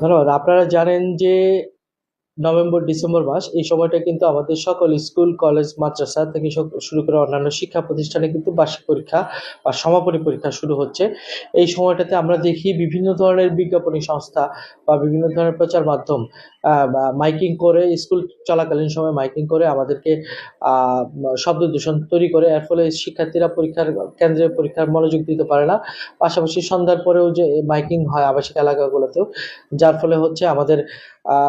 ধন্যবাদ। আপনারা জানেন যে নভেম্বর, ডিসেম্বর মাস, এই সময়টা কিন্তু আমাদের সকল স্কুল, কলেজ, মাদ্রাসা থেকে শুরু করে অন্যান্য শিক্ষা প্রতিষ্ঠানে কিন্তু বার্ষিক পরীক্ষা বা সমাপনী পরীক্ষা শুরু হচ্ছে। এই সময়টাতে আমরা দেখি বিভিন্ন ধরনের বিজ্ঞাপনী সংস্থা বা বিভিন্ন ধরনের প্রচার মাধ্যম মাইকিং করে স্কুল চলাকালীন সময় মাইকিং করে আমাদেরকে শব্দ দূষণ তৈরি করে। এর ফলে শিক্ষার্থীরা পরীক্ষার, কেন্দ্রে পরীক্ষার মনোযোগ দিতে পারে না। পাশাপাশি সন্ধ্যার পরেও যে মাইকিং হয় আবাসিক এলাকাগুলোতেও, যার ফলে হচ্ছে আমাদের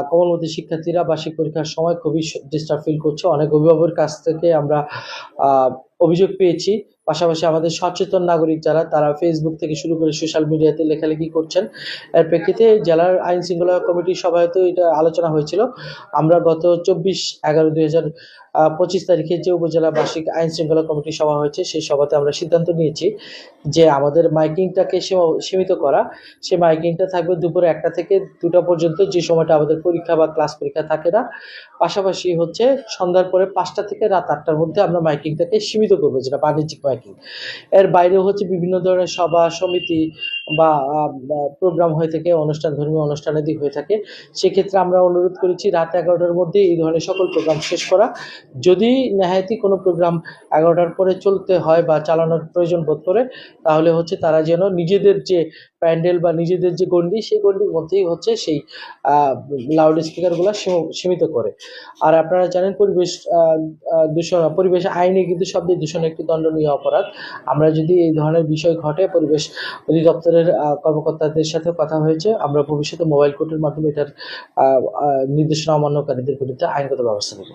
কোমলমতি শিক্ষার্থীরা বার্ষিক পরীক্ষার সময় খুবই ডিস্টার্ব ফিল করছে। অনেক অভিভাবকের কাছ থেকে আমরা অভিযোগ পেয়েছি পাশাপাশি আমাদের সচেতন নাগরিক যারা, তারা ফেসবুক থেকে শুরু করে সোশ্যাল মিডিয়াতে লেখালেখি করছেন। এর প্রেক্ষিতে জেলার আইন শৃঙ্খলা কমিটির সভায়তেও এটা আলোচনা হয়েছিল। আমরা গত চব্বিশ এগারো দুই হাজার পঁচিশ তারিখে যে উপজেলা বার্ষিক আইন শৃঙ্খলা কমিটির সভা হয়েছে সেই সভাতে আমরা সিদ্ধান্ত নিয়েছি যে আমাদের মাইকিংটাকে সীমা- সীমিত করা। সে মাইকিংটা থাকবে দুপুর একটা থেকে দুটা পর্যন্ত, যে সময়টা আমাদের পরীক্ষা বা ক্লাস পরীক্ষা থাকে না। পাশাপাশি হচ্ছে সন্ধ্যার পরে পাঁচটা থেকে রাত আটটার মধ্যে আমরা মাইকিংটাকে সীমিত করব, যেটা বাণিজ্যিক মাইকিং এর বাইরেও হচ্ছে বিভিন্ন ধরনের সভা, সমিতি বা প্রোগ্রাম হয়ে থাকে, অনুষ্ঠান, ধর্মীয় অনুষ্ঠানাদি হয়ে থাকে। সেক্ষেত্রে আমরা অনুরোধ করেছি রাত এগারোটার মধ্যে এই ধরনের সকল প্রোগ্রাম শেষ করা। যদি নেহায়তি কোনো প্রোগ্রাম এগারোটার পরে চলতে হয় বা চালানোর প্রয়োজন বোধ করে, তাহলে হচ্ছে তারা যেন নিজেদের যে প্যান্ডেল বা নিজেদের যে গণ্ডি, সেই গণ্ডির মধ্যেই হচ্ছে সেই লাউড স্পিকারগুলো সীমিত করে। আর আপনারা জানেন পরিবেশ দূষণ, পরিবেশ আইনে কিন্তু শব্দ দূষণ একটি দণ্ডনীয় অপরাধ। আমরা যদি এই ধরনের বিষয় ঘটে, পরিবেশ অধিদপ্তরের কর্মকর্তাদের সাথে কথা হয়েছে, আমরা ভবিষ্যতে মোবাইল কোর্টের মাধ্যমে এটার নির্দেশনা অমান্যকারীদের বিরুদ্ধে আইনগত ব্যবস্থা নেব।